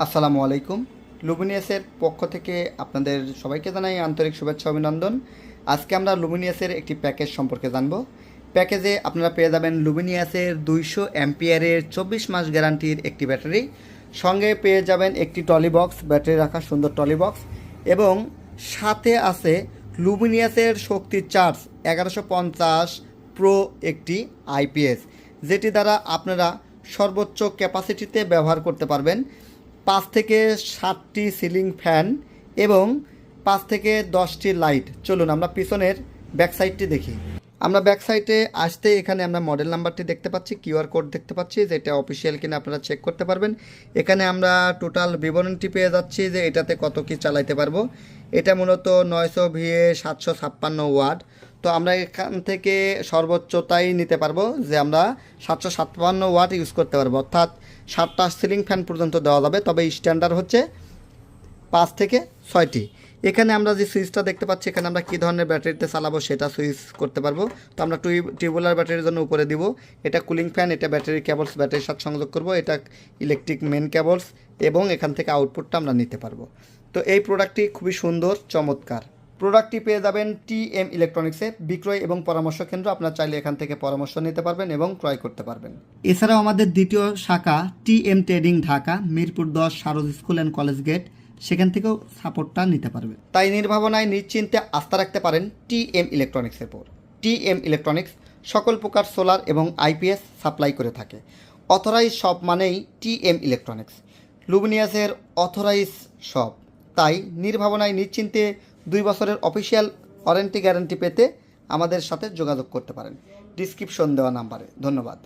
আসসালামু আলাইকুম। লুমিনিয়াসের পক্ষ থেকে আপনাদের সবাইকে জানাই আন্তরিক শুভেচ্ছা অভিনন্দন। আজকে আমরা লুমিনিয়াসের একটি প্যাকেজ সম্পর্কে জানব। প্যাকেজে আপনারা পেয়ে যাবেন লুমিনিয়াসের দুইশো অ্যাম্পিয়ারের চব্বিশ মাস গ্যারান্টির একটি ব্যাটারি। সঙ্গে পেয়ে যাবেন একটি টলি বক্স, ব্যাটারি রাখা সুন্দর টলি বক্স। এবং সাথে আছে লুমিনিয়াসের শক্তি চার্জ এগারোশো পঞ্চাশ প্রো একটি আইপিএস, যেটি দ্বারা আপনারা সর্বোচ্চ ক্যাপাসিটিতে ব্যবহার করতে পারবেন। পাঁচ থেকে সাতটি সিলিং ফ্যান এবং পাঁচ থেকে দশটি লাইট। চলুন আমরা পিছনের ব্যাকসাইডটি দেখি। আমরা ব্যাক সাইডে আসতে এখানে আমরা মডেল নাম্বারটি দেখতে পাচ্ছি কিউআর কোড দেখতে পাচ্ছি, যেটা অফিসিয়াল কিনা আপনারা চেক করতে পারবেন। এখানে আমরা টোটাল বিবরণটি পেয়ে যাচ্ছি যে এটাতে কত কি চালাইতে পারব। এটা মূলত নয়শো ভিএ সাতশো ছাপ্পান্ন ওয়াট। তো আমরা এখান থেকে সর্বোচ্চতাই নিতে পারব যে আমরা সাতশো ছাপ্পান্ন ওয়াট ইউজ করতে পারব। অর্থাৎ সাতটা সিলিং ফ্যান পর্যন্ত দেওয়া যাবে, তবে স্ট্যান্ডার্ড হচ্ছে পাঁচ থেকে ছয়টি। এখানে আমরা যে সুইচটা দেখতে পাচ্ছি, এখানে আমরা কী ধরনের ব্যাটারিতে চালাবো সেটা সুইচ করতে পারব। তো আমরা টিউবুলার ব্যাটারির জন্য উপরে দিব। এটা কুলিং ফ্যান এটা ব্যাটারি কেবলস ব্যাটারির সাথে সংযোগ করব। এটা ইলেকট্রিক মেন কেবলস এবং এখান থেকে আউটপুটটা আমরা নিতে পারব। তো এই প্রোডাক্টটি খুবই সুন্দর, চমৎকার। প্রোডাক্টটি পেয়ে যাবেন টি এম ইলেকট্রনিক্সে বিক্রয় এবং পরামর্শ কেন্দ্র আপনারা চাইলে এখান থেকে পরামর্শ নিতে পারবেন এবং ক্রয় করতে পারবেন। এছাড়াও আমাদের দ্বিতীয় শাখা T M trading Dhaka, Mirpur দশ, সারদ স্কুল অ্যান্ড কলেজ গেট। সেখান থেকেও সাপোর্টটা নিতে পারবেন তাই নির্ভাবনায়, নিশ্চিন্তে আস্থা রাখতে পারেন টি এম ইলেকট্রনিক্সের পর টি এম ইলেকট্রনিক্স সকল প্রকার সোলার এবং আইপিএস সাপ্লাই করে থাকে। অথরাইজ শপ মানেই টি এম ইলেকট্রনিক্স লুমিনিয়াসের অথরাইজ শপ তাই নির্ভাবনায় নিশ্চিন্তে দুই বছরের অফিসিয়াল ওয়ারেন্টি গ্যারান্টি পেতে আমাদের সাথে যোগাযোগ করতে পারেন। ডিসক্রিপশন দেওয়া নাম্বারে। ধন্যবাদ।